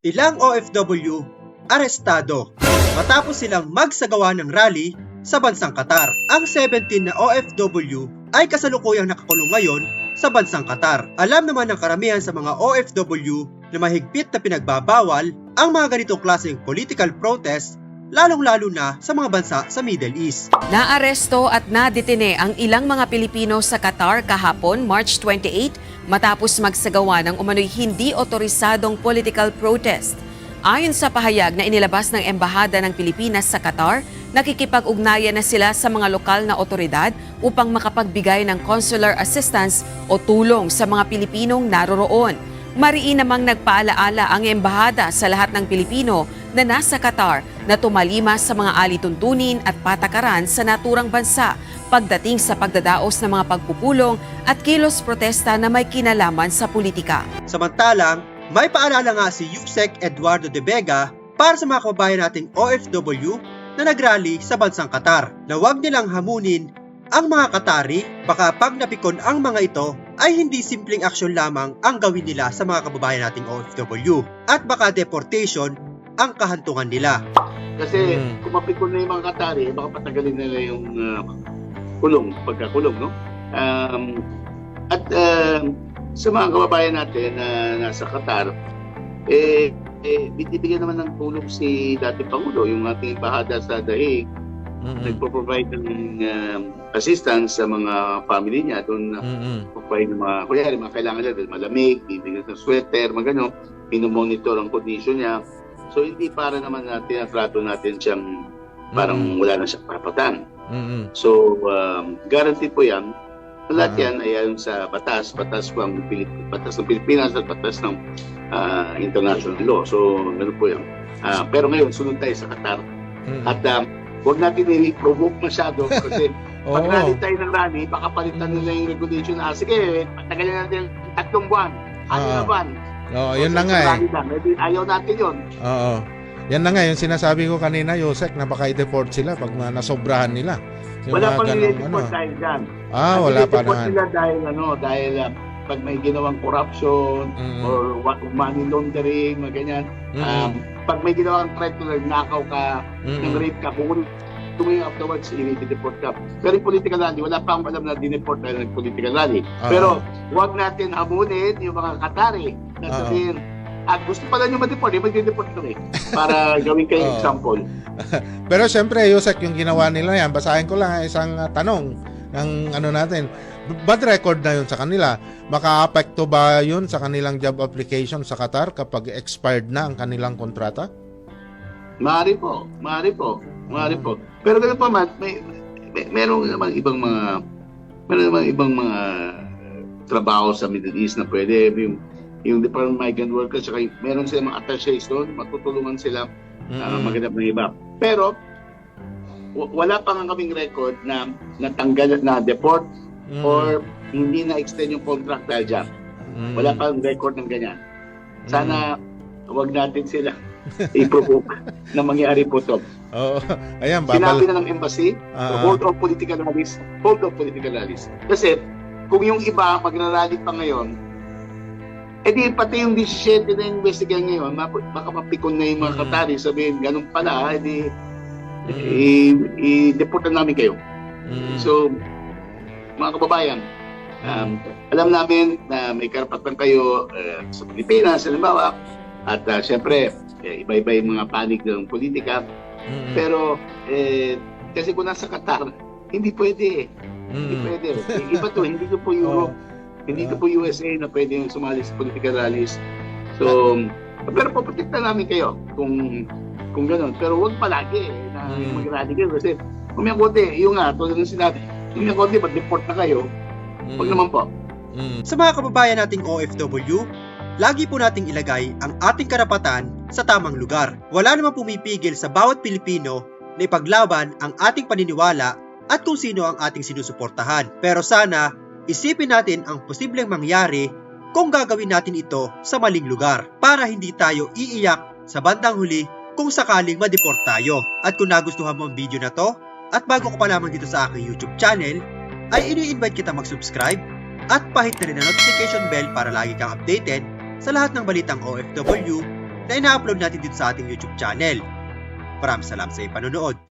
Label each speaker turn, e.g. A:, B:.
A: ilang OFW arestado matapos silang magsagawa ng rally sa bansang Qatar. Ang 17 na OFW ay kasalukuyang nakakulong ngayon sa bansang Qatar. Alam naman ng karamihan sa mga OFW na mahigpit na pinagbabawal ang mga ganitong klaseng political protest lalong-lalo na sa mga bansa sa Middle East.
B: Naaresto at nadetine ang ilang mga Pilipino sa Qatar kahapon, March 28, matapos magsagawa ng umano'y hindi otorisadong political protest. Ayon sa pahayag na inilabas ng Embahada ng Pilipinas sa Qatar, nakikipag-ugnayan na sila sa mga lokal na otoridad upang makapagbigay ng consular assistance o tulong sa mga Pilipinong naroroon. Mariin namang nagpaalaala ang embahada sa lahat ng Pilipino na nasa Qatar na tumalima sa mga alituntunin at patakaran sa naturang bansa pagdating sa pagdadaos ng mga pagpupulong at kilos protesta na may kinalaman sa politika.
A: Samantalang, may paalala nga si Yusek Eduardo de Vega para sa mga kababayan nating OFW na nagrally sa bansang Qatar na huwag nilang hamunin ang mga Qatari baka pag napikon ang mga ito ay hindi simpleng aksyon lamang ang gawin nila sa mga kababayan nating OFW at baka deportation ang kahantungan nila.
C: Kasi
D: Mm.
C: kung mapikon na yung mga Qatari, baka patagalin nila yung uh, kulong, pagkakulong, no? Um, at um, sa mga kababayan natin na nasa Qatar, eh, eh, binibigyan naman ng tulong si dati Pangulo, yung ating bahada sa Dahig,
D: Mm-mm.
C: nagpo-provide ng um, assistance sa mga family niya doon na provide ng mga, kunyari, mga kailangan nila, malamig, bibigyan ng sweater, mga gano'n, minomonitor ang condition niya. So, hindi para naman na tinatrato natin siyang parang wala na siyang karapatan.
D: Mm-mm.
C: So, um, guaranteed po yan. Lahat
D: Ah.
C: yan ay ayon sa batas, batas ng, Pilip, batas ng Pilipinas at batas ng ah, international law. So, ganun po yan. Ah, pero ngayon, sunod tayo sa Qatar.
D: Mm-mm.
C: At um, huwag natin i-provoke masyado kasi pag
D: Oo.
C: rally tayo ng rally, baka palitan nila yung regulation na, sige, patagalin natin tatlong buwan, ano
D: Ah.
C: na buwan.
D: Oo,
C: So,
D: yun na
C: sa
D: nga eh.
C: lang. Maybe ayaw natin yun.
D: Oo. Yan na nga, yung sinasabi ko kanina, Yusek, na baka i-deport sila pag mga nasobrahan nila. Yung
C: Wala pang nililipot
D: ano.
C: dahil dyan.
D: Ah,
C: Ang
D: wala pa naman.
C: nila dahil, ano, dahil ah, pag may ginawang corruption
D: Mm-mm.
C: or money laundering, mga ganyan.
D: Mm-mm.
C: Um, pag may ginawang threat to nakaw ka, ng
D: Mm-mm.
C: rape ka, kung tumingin afterwards, i-deport ka. Pero yung political rally, wala pa akong alam na dineport dahil ng political rally.
D: Ah.
C: Pero huwag natin hamunin yung mga Qatari na
D: Ah.
C: gusto pala nyo ma-deport, eh, mag-deport kami para gawin kayong
D: Ah.
C: example.
D: Pero siyempre, Yusek, yung ginawa nila yan, basahin ko lang isang ah, tanong ng ano natin. Bad record na yun sa kanila. Maka-apekto ba yun sa kanilang job application sa Qatar kapag expired na ang kanilang kontrata?
C: Maaari po, maaari po, maaari po. Pero ganun pa man, may, may meron namang ibang mga meron namang ibang mga trabaho sa Middle East na pwede yung yung Department of Migrant Workers saka meron silang mga attaches doon, matutulungan sila uh,
D: Mm-mm.
C: maghanap ng iba. Pero wala pa nga kaming record na natanggal na deport
D: Mm-mm.
C: or hindi na extend yung contract dahil dyan.
D: Mm-mm.
C: Wala pa record ng ganyan. Sana wag natin sila i-provoke na mangyari po to.
D: Oo. Ayan,
C: Sinabi
D: babal.
C: na ng embassy,
D: Ah,
C: hold on political rallies, hold on political rallies. Kasi kung yung iba magrarally pa ngayon, eh di pati yung 17 na investigan ngayon, baka mapikon na yung mga
D: Mm.
C: Qatari, sabihin, ganun pala, eh di,
D: Mm.
C: i-deport na namin kayo.
D: Mm.
C: So, mga kababayan, um, alam namin na may karapatan kayo uh, sa Pilipinas, halimbawa, at uh, siyempre, eh, iba-iba yung mga panig ng politika,
D: Mm-mm.
C: pero eh, kasi kung nasa Qatar, hindi pwede. Hindi
D: Mm-mm.
C: pwede. Eh, Iba to, hindi to po Europe, hindi to po USA na pwede yung sumali sa political rallies. So, pero poprotekta namin kayo kung kung gano'n. Pero huwag palagi eh, na
D: Mm.
C: mag-rally kayo kasi kung may konti, yung nga, tulad ng sinabi, kung may konti, mag-deport na kayo, huwag
D: Mm.
C: naman po.
D: Mm.
A: Sa mga kababayan nating OFW, lagi po nating ilagay ang ating karapatan sa tamang lugar. Wala namang pumipigil sa bawat Pilipino na ipaglaban ang ating paniniwala at kung sino ang ating sinusuportahan. Pero sana, isipin natin ang posibleng mangyari kung gagawin natin ito sa maling lugar para hindi tayo iiyak sa bandang huli kung sakaling ma-deport tayo. At kung nagustuhan mo ang video na to, at bago ka pa lamang dito sa aking YouTube channel, ay ini-invite kita mag-subscribe at pahit na rin ang notification bell para lagi kang updated sa lahat ng balitang OFW na ina-upload natin dito sa ating YouTube channel. Maraming salamat sa iyong panonood.